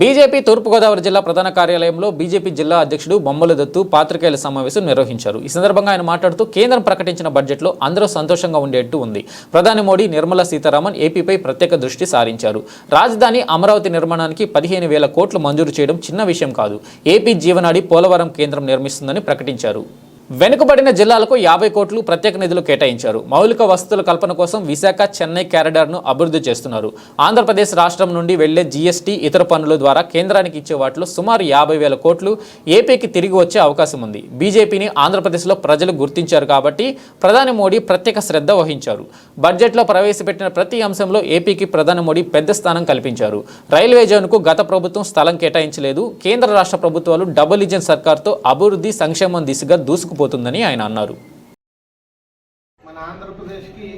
BJP తూర్పుగోదావరి జిల్లా ప్రధాన కార్యాలయంలో బీజేపీ జిల్లా అధ్యక్షుడు బొమ్మల దత్తు పాత్రికేయుల సమావేశం నిర్వహించారు. ఈ సందర్భంగా ఆయన మాట్లాడుతూ కేంద్రం ప్రకటించిన బడ్జెట్లో అందరూ సంతోషంగా ఉండేట్టు ఉంది. ప్రధాని మోడీ నిర్మలా సీతారామన్ ఏపీపై ప్రత్యేక దృష్టి సారించారు. రాజధాని అమరావతి నిర్మాణానికి పదిహేను వేల కోట్లు మంజూరు చేయడం చిన్న విషయం కాదు. ఏపీ జీవనాడి పోలవరం కేంద్రం నిర్మిస్తుందని ప్రకటించారు. వెనుకబడిన జిల్లాలకు యాభై కోట్లు ప్రత్యేక నిధులు కేటాయించారు. మౌలిక వసతుల కల్పన కోసం విశాఖ చెన్నై క్యారిడార్ను అభివృద్ధి చేస్తున్నారు. ఆంధ్రప్రదేశ్ రాష్ట్రం నుండి వెళ్ళే జీఎస్టీ ఇతర పన్నుల ద్వారా కేంద్రానికి ఇచ్చే వాటిలో సుమారు యాభై వేల కోట్లు ఏపీకి తిరిగి వచ్చే అవకాశం ఉంది. బీజేపీని ఆంధ్రప్రదేశ్లో ప్రజలు గుర్తించారు కాబట్టి ప్రధాని మోడీ ప్రత్యేక శ్రద్ధ వహించారు. బడ్జెట్లో ప్రవేశపెట్టిన ప్రతి అంశంలో ఏపీకి ప్రధాని మోడీ పెద్ద స్థానం కల్పించారు. రైల్వే జోన్కు గత ప్రభుత్వం స్థలం కేటాయించలేదు. కేంద్ర రాష్ట్ర ప్రభుత్వాలు డబుల్ ఇంజన్ సర్కార్తో అభివృద్ధి సంక్షేమం దిశగా దూసుకుపోతుందని ఆయన అన్నారు. మన ఆంధ్రప్రదేశ్కి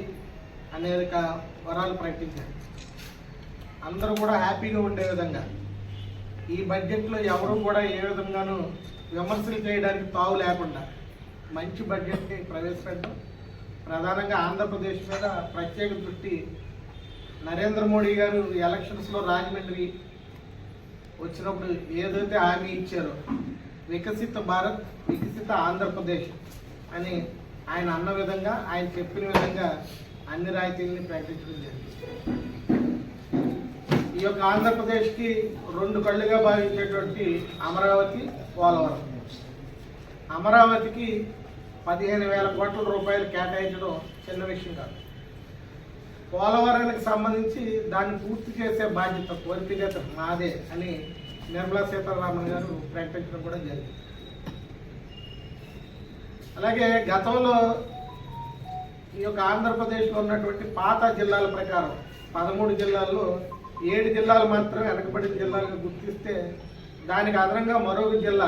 అనేక వరాలు ప్రకటించారు. అందరూ కూడా హ్యాపీగా ఉండే విధంగా. ఈ బడ్జెట్లో ఎవరు కూడా ఏ విధంగానూ విమర్శలు చేయడానికి తావు లేకుండా మంచి బడ్జెట్ని ప్రవేశపెట్టడం ప్రధానంగా ఆంధ్రప్రదేశ్ మీద ప్రత్యేక దృష్టి నరేంద్ర మోడీ గారు ఎలక్షన్స్లో రాజమండ్రి వచ్చినప్పుడు ఏదైతే హామీ ఇచ్చారో వికసిత భారత్ వికసిత ఆంధ్రప్రదేశ్ అని ఆయన అన్న విధంగా ఆయన చెప్పిన విధంగా అన్ని రాయితీలని ప్రకటించడం జరిగింది. ఈ యొక్క ఆంధ్రప్రదేశ్కి రెండు కళ్ళుగా భావించేటువంటి అమరావతి పోలవరం. అమరావతికి పదిహేను వేల కోట్ల రూపాయలు కేటాయించడం చిన్న విషయం కాదు. పోలవరానికి సంబంధించి దాన్ని పూర్తి చేసే బాధ్యత త్వరితగత మాదే అని నిర్మలా సీతారామన్ గారు ప్రకటించడం కూడా జరిగింది. అలాగే గతంలో ఈ యొక్క ఆంధ్రప్రదేశ్లో ఉన్నటువంటి పాత జిల్లాల ప్రకారం పదమూడు జిల్లాల్లో ఏడు జిల్లాలు మాత్రం వెనకబడిన జిల్లాలను గుర్తిస్తే దానికి అదనంగా మరొక జిల్లా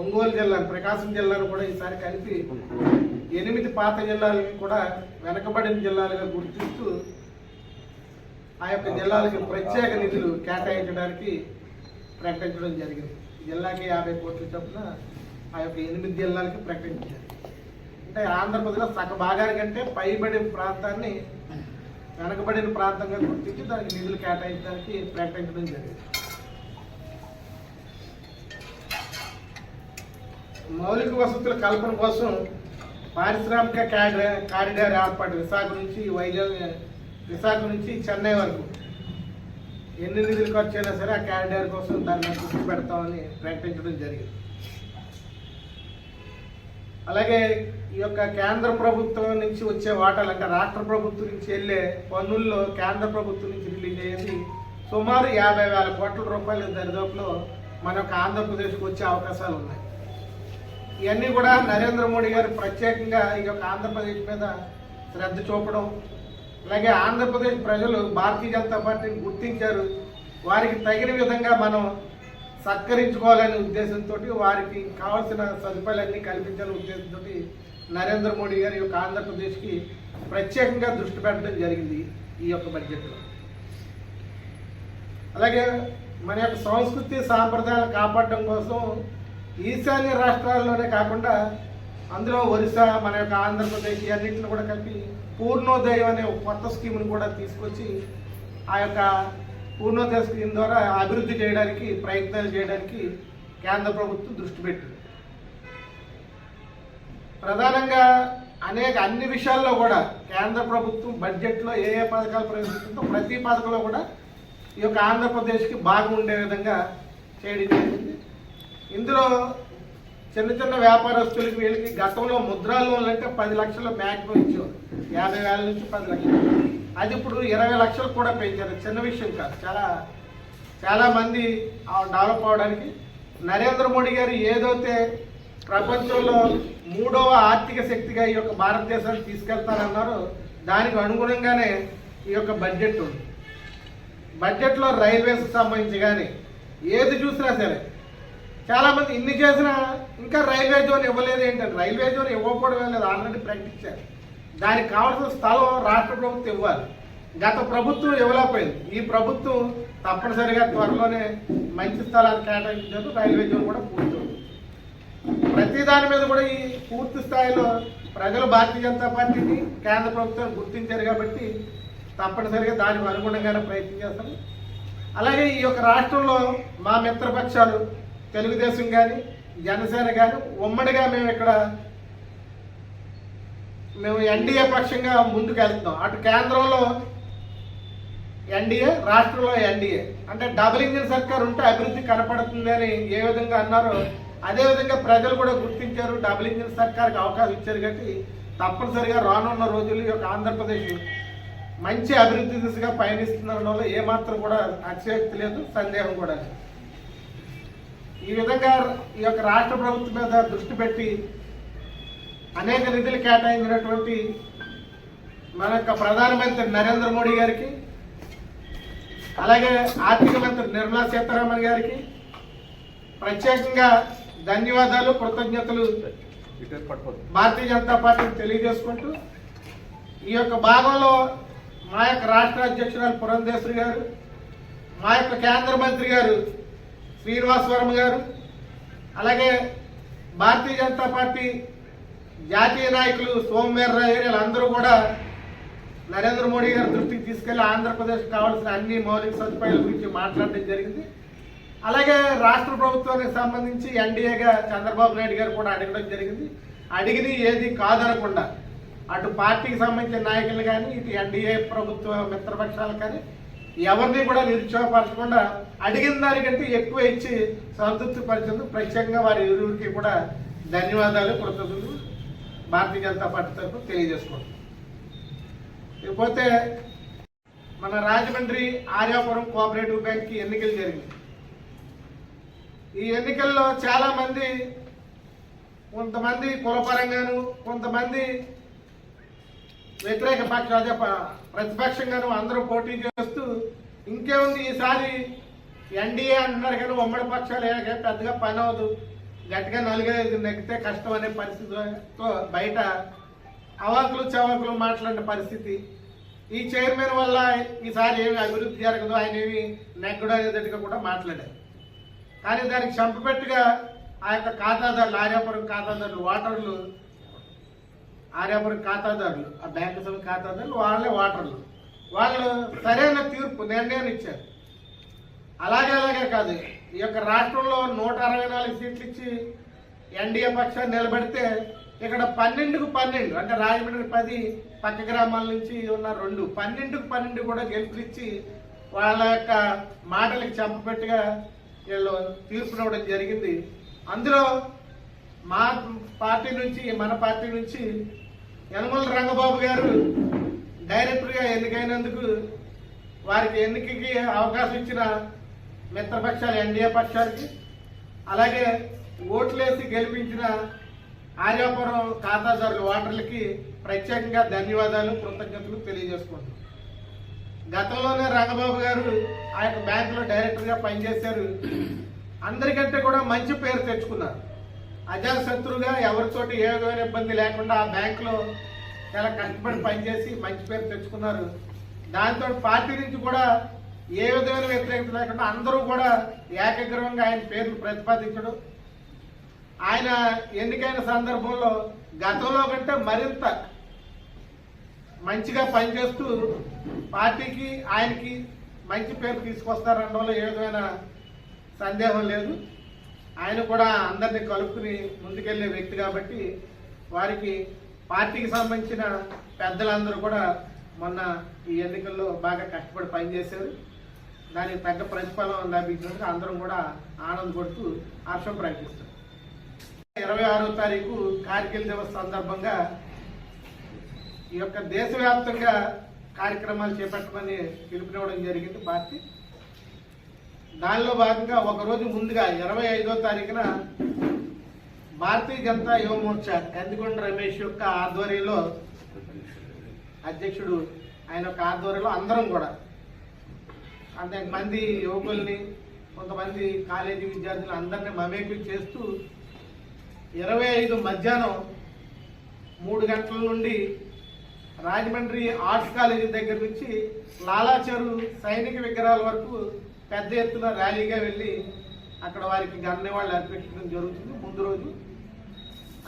ఒంగోలు జిల్లా ప్రకాశం జిల్లాను కూడా ఈసారి కలిపి ఎనిమిది పాత జిల్లాలను కూడా వెనకబడిన జిల్లాలుగా గుర్తిస్తూ ఆ యొక్క జిల్లాలకు ప్రత్యేక నిధులు కేటాయించడానికి ప్రకటించడం జరిగింది. జిల్లాకి యాభై కోట్ల చొప్పున ఆ యొక్క ఎనిమిది జిల్లాలకి ప్రకటించారు. అంటే ఆంధ్రప్రదేశ్లో సగ భాగానికంటే పైబడిన ప్రాంతాన్ని వెనకబడిన ప్రాంతంగా గుర్తించి దానికి నిధులు కేటాయించడానికి ప్రకటించడం జరిగింది. మౌలిక వసతుల కల్పన కోసం పారిశ్రామిక కారిడార్ ఏర్పాటు విశాఖ నుంచి వైజాగ్ విశాఖ నుంచి చెన్నై వరకు ఎన్ని నిధులు ఖర్చు అయినా సరే ఆ క్యాలెండర్ కోసం దాన్ని గుర్తు పెడతామని ప్రకటించడం జరిగింది. అలాగే ఈ యొక్క కేంద్ర ప్రభుత్వం నుంచి వచ్చే వాటాలు అంటే రాష్ట్ర ప్రభుత్వం నుంచి వెళ్ళే పన్నుల్లో కేంద్ర ప్రభుత్వం నుంచి రిలీజ్ అయ్యేది సుమారు యాభై వేల కోట్ల రూపాయల దరిదాపులో మన యొక్క ఆంధ్రప్రదేశ్కి వచ్చే అవకాశాలు ఉన్నాయి. ఇవన్నీ కూడా నరేంద్ర మోడీ గారు ప్రత్యేకంగా ఈ యొక్క ఆంధ్రప్రదేశ్ మీద శ్రద్ధ చూపడం అలాగే ఆంధ్రప్రదేశ్ ప్రజలు భారతీయ జనతా పార్టీని గుర్తించారు. వారికి తగిన విధంగా మనం సత్కరించుకోవాలనే ఉద్దేశంతో వారికి కావాల్సిన సదుపాయాలన్నీ కల్పించాలనే ఉద్దేశంతో నరేంద్ర మోడీ గారి యొక్క ఆంధ్రప్రదేశ్కి ప్రత్యేకంగా దృష్టి పెట్టడం జరిగింది ఈ యొక్క బడ్జెట్లో. అలాగే మన యొక్క సంస్కృతి సాంప్రదాయాలు కాపాడడం కోసం ఈశాన్య రాష్ట్రాల్లోనే కాకుండా అందులో ఒరిస్సా మన యొక్క ఆంధ్రప్రదేశ్ అన్నింటిని కూడా కలిపి పూర్ణోదయం అనే ఒక కొత్త స్కీమ్ను కూడా తీసుకొచ్చి ఆ యొక్క పూర్ణోదయ స్కీమ్ ద్వారా అభివృద్ధి చేయడానికి ప్రయత్నాలు చేయడానికి కేంద్ర ప్రభుత్వం దృష్టి పెట్టింది. ప్రధానంగా అనేక అన్ని విషయాల్లో కూడా కేంద్ర ప్రభుత్వం బడ్జెట్లో ఏ ఏ పథకాలు ప్రవేశిస్తుందో ప్రతి పథకంలో కూడా ఈ యొక్క ఆంధ్రప్రదేశ్కి బాగుండే ఉండే విధంగా చేయడం జరిగింది. ఇందులో చిన్న చిన్న వ్యాపారస్తులకి వీళ్ళకి గతంలో ముద్రా లోన్లు అంటే పది లక్షలు మ్యాక్సిమం ఇచ్చేవారు. యాభై వేల నుంచి పది లక్షలు. అది ఇప్పుడు ఇరవై లక్షలు కూడా పెంచారు చిన్న విషయం కాదు. చాలా చాలా మంది డెవలప్ అవడానికి నరేంద్ర మోడీ గారు ఏదైతే ప్రపంచంలో మూడవ ఆర్థిక శక్తిగా ఈ యొక్క భారతదేశాన్ని తీసుకెళ్తారన్నారో దానికి అనుగుణంగానే ఈ యొక్క బడ్జెట్ ఉంది. బడ్జెట్లో రైల్వేస్ సంబంధించి కానీ ఏది చూసినా సరే చాలామంది ఇన్ని చేసినా ఇంకా రైల్వే జోన్ ఇవ్వలేదు ఏంటంటే రైల్వే జోన్ ఇవ్వకపోవడం లేదు ఆల్రెడీ ప్రకటించారు దానికి కావాల్సిన స్థలం రాష్ట్ర ప్రభుత్వం ఇవ్వాలి. గత ప్రభుత్వం ఇవ్వలేకపోయింది. ఈ ప్రభుత్వం తప్పనిసరిగా త్వరలోనే మంచి స్థలాన్ని కేటాయించారు రైల్వే జోన్ కూడా పూర్తి ప్రతి దాని మీద కూడా ఈ పూర్తి స్థాయిలో ప్రజలు భారతీయ జనతా పార్టీని కేంద్ర ప్రభుత్వం గుర్తించారు కాబట్టి తప్పనిసరిగా దానికి అనుగుణంగానే ప్రయత్నం చేస్తాం అలాగే ఈ యొక్క రాష్ట్రంలో మా మిత్రపక్షాలు తెలుగుదేశం కానీ జనసేన గారు ఉమ్మడిగా మేము ఇక్కడ మేము ఎన్డీఏ పక్షంగా ముందుకు వెళ్తున్నాం అటు కేంద్రంలో ఎన్డీఏ రాష్ట్రంలో ఎన్డీఏ. అంటే డబుల్ ఇంజిన్ సర్కార్ ఉంటే అభివృద్ధి కనపడుతుంది అని ఏ విధంగా అన్నారో అదే విధంగా ప్రజలు కూడా గుర్తించారు. డబుల్ ఇంజిన్ సర్కార్కి అవకాశం ఇచ్చారు కాబట్టి తప్పనిసరిగా రానున్న రోజుల్లో ఈ యొక్క ఆంధ్రప్రదేశ్ మంచి అభివృద్ధి దిశగా పయనిస్తుందనడంలో ఏమాత్రం కూడా అతిశయోక్తి లేదు సందేహం కూడా లేదు. ఈ విధంగా ఈ యొక్క రాష్ట్ర ప్రభుత్వం మీద దృష్టి పెట్టి అనేక నిధులు కేటాయించినటువంటి మన యొక్క ప్రధానమంత్రి నరేంద్ర మోడీ గారికి అలాగే ఆర్థిక మంత్రి నిర్మలా సీతారామన్ గారికి ప్రత్యేకంగా ధన్యవాదాలు కృతజ్ఞతలు భారతీయ జనతా పార్టీని తెలియజేసుకుంటూ ఈ యొక్క భాగంలో మా యొక్క రాష్ట్ర అధ్యక్షురాలు పురంధేశ్వరి గారు మా యొక్క కేంద్ర మంత్రి గారు శ్రీనివాసవరం గారు అలాగే భారతీయ జనతా పార్టీ జాతీయ నాయకులు సోమవీర్రావు గారు వీళ్ళందరూ కూడా నరేంద్ర మోడీ గారి దృష్టికి తీసుకెళ్ళి ఆంధ్రప్రదేశ్ కావాల్సిన అన్ని మౌలిక సదుపాయాల గురించి మాట్లాడడం జరిగింది. అలాగే రాష్ట్ర ప్రభుత్వానికి సంబంధించి ఎన్డీఏగా చంద్రబాబు నాయుడు గారు కూడా అడగడం జరిగింది. అడిగిన ఏది కాదనకుండా అటు పార్టీకి సంబంధించిన నాయకులు కానీ ఇటు ఎన్డీఏ ప్రభుత్వ మిత్రపక్షాలు కానీ ఎవరిని కూడా నిరుత్సాహపరచకుండా అడిగిన దానికంటే ఎక్కువ ఇచ్చి సంతృప్తి పరిచేందుకు ప్రత్యేకంగా వారి ఇరువురికి కూడా ధన్యవాదాలు కృతజ్ఞతలు. భారతీయ జనతా పార్టీ తరఫున తెలియజేసుకుంటున్నాం. ఇకపోతే మన రాజమండ్రి ఆర్యాపురం కోఆపరేటివ్ బ్యాంక్ ఎన్నికలు జరిగింది ఈ ఎన్నికల్లో చాలామంది కొంతమంది కులపరంగాను కొంతమంది వ్యతిరేక పక్ష అదే ప్రతిపక్షంగాను అందరూ పోటీ చేస్తూ ఇంకేముంది ఈసారి ఎన్డీఏ అంటున్నారు కానీ ఉమ్మడి పక్షాలు ఏ- పెద్దగా పని అవ్వదు. గట్టిగా నలుగైదు నెగ్గితే కష్టం అనే పరిస్థితితో బయట అవాకులు చవాకులు మాట్లాడిన పరిస్థితి. ఈ చైర్మన్ వల్ల ఈసారి ఏమి అభివృద్ధి జరగదు. ఆయన ఏమి నెగ్గడు అనేటట్టుగా కూడా మాట్లాడారు. కానీ దానికి చంపపెట్టుగా ఆ యొక్క ఖాతాదారులు ఆర్యాపురం ఖాతాదారులు ఓటర్లు ఆర్యాపురం ఖాతాదారులు ఆ బ్యాంకు సభ ఖాతాదారులు వాళ్ళే ఓటర్లు. వాళ్ళు సరైన తీర్పు నిర్ణయం ఇచ్చారు. అలాగే అలాగే కాదు. ఈ యొక్క రాష్ట్రంలో నూట అరవై నాలుగు సీట్లు ఇచ్చి ఎన్డీఏ పక్షాన్ని నిలబెడితే ఇక్కడ పన్నెండుకు పన్నెండు అంటే రాజమండ్రి పది పక్క గ్రామాల నుంచి ఉన్న రెండు పన్నెండుకు పన్నెండు కూడా గెలుపునిచ్చి వాళ్ళ యొక్క మాటలకు చంపపెట్టుగా వీళ్ళు తీర్పునివ్వడం జరిగింది. అందులో మా పార్టీ నుంచి మన పార్టీ నుంచి యనమల రంగబాబు గారు డైరెక్టర్గా ఎన్నికైనందుకు వారికి ఎన్నికకి అవకాశం ఇచ్చిన మిత్రపక్షాలు ఎన్డీఏ పక్షాలకి అలాగే ఓట్లేసి గెలిపించిన ఆర్యాపురం ఖాతాదారుల ఓటర్లకి ప్రత్యేకంగా ధన్యవాదాలు కృతజ్ఞతలు తెలియజేసుకుంటున్నాం. గతంలోనే రంగబాబు గారు ఆ యొక్క బ్యాంకులో డైరెక్టర్గా పనిచేశారు. అందరికంటే కూడా మంచి పేరు తెచ్చుకున్నారు. అజాశత్రుగా ఎవరితోటి ఏ విధమైన ఇబ్బంది లేకుండా ఆ బ్యాంకులో చాలా కష్టపడి పనిచేసి మంచి పేరు తెచ్చుకున్నారు. దాంతో పార్టీ నుంచి కూడా ఏ విధమైన వ్యతిరేకత లేకుండా అందరూ కూడా ఏకగ్రహంగా ఆయన పేర్లు ప్రతిపాదించడం. ఆయన ఎన్నికైన సందర్భంలో గతంలో కంటే మరింత మంచిగా పనిచేస్తూ పార్టీకి ఆయనకి మంచి పేరు తీసుకొస్తారనడంలో ఏ విధమైన సందేహం లేదు. ఆయన కూడా అందరినీ కలుపుకుని ముందుకెళ్ళే వ్యక్తి కాబట్టి వారికి పార్టీకి సంబంధించిన పెద్దలందరూ కూడా మొన్న ఈ ఎన్నికల్లో బాగా కష్టపడి పనిచేశారు. దానికి పెద్ద ప్రతిఫలం లభించినందుకు అందరం కూడా ఆనందపడుతూ హర్షం ప్రకటిస్తారు ఇరవై ఆరో తారీఖు కార్గిల్ దివస్ సందర్భంగా ఈ యొక్క దేశవ్యాప్తంగా కార్యక్రమాలు చేపట్టమని పిలుపునివ్వడం జరిగింది పార్టీ. దానిలో భాగంగా ఒకరోజు ముందుగా ఇరవై ఐదో తారీఖున భారతీయ జనతా యువమోర్చా కందికొండ రమేష్ యొక్క ఆధ్వర్యంలో అధ్యక్షుడు ఆయన యొక్క ఆధ్వర్యంలో అందరం కూడా అంతమంది యువకుల్ని కొంతమంది కాలేజీ విద్యార్థులు అందరినీ మమేకి చేస్తూ ఇరవై ఐదు మధ్యాహ్నం మూడు గంటల నుండి రాజమండ్రి ఆర్ట్స్ కాలేజీ దగ్గర నుంచి లాలాచెరు సైనిక విగ్రహాల వరకు పెద్ద ఎత్తున ర్యాలీగా వెళ్ళి అక్కడ వారికి గన్నవాళ్ళు అర్పించడం జరుగుతుంది. ముందు రోజు.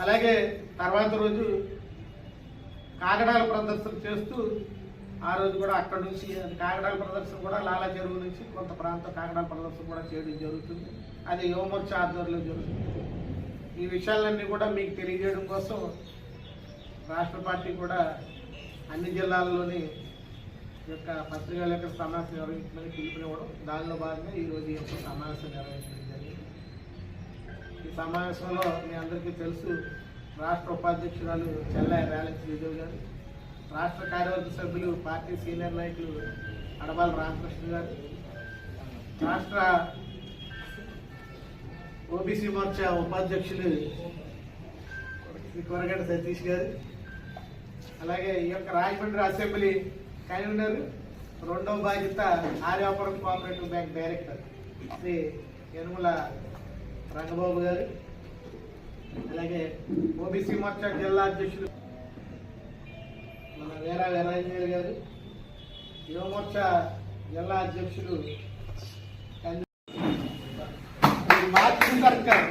అలాగే తర్వాత రోజు కాగడాల ప్రదర్శన చేస్తూ ఆ రోజు కూడా అక్కడ నుంచి కాగడాల ప్రదర్శన కూడా లాలా చెరువు నుంచి కొంత ప్రాంతం కాగడాల ప్రదర్శన కూడా చేయడం జరుగుతుంది. అది యువమోర్చ ఆధ్వర్యంలో జరుగుతుంది. ఈ విషయాలన్నీ కూడా మీకు తెలియజేయడం కోసం రాష్ట్ర పార్టీ కూడా అన్ని జిల్లాల్లోని యొక్క పత్రికల యొక్క సమావేశం నిర్వహించమని పిలుపునివ్వడం. దానిలో భాగంగా ఈరోజు ఈ యొక్క సమావేశం నిర్వహించడం జరిగింది. ఈ సమావేశంలో మీ అందరికీ తెలుసు రాష్ట్ర ఉపాధ్యక్షురాలు చెల్లాయి ర్యాలెక్స్ విజయ్ గారు రాష్ట్ర కార్యవర్గ సభ్యులు పార్టీ సీనియర్ నాయకులు అడబాల రామకృష్ణ గారు రాష్ట్ర ఓబీసీ మోర్చా ఉపాధ్యక్షులు శ్రీ కొరగడ్డ సతీష్ గారు అలాగే ఈ యొక్క రాజమండ్రి అసెంబ్లీ కన్వీనర్ రెండవ బాధ్యత Aryapuram cooperative bank director Shri Yanumala Rangababu గారు. అలాగే ఓబీసీ మోర్చా జిల్లా అధ్యక్షులు మన వీరా వీరాంజనేయులు గారు. యువమోర్చా జిల్లా అధ్యక్షులు కంది- ఇది మార్చి సర్కార్.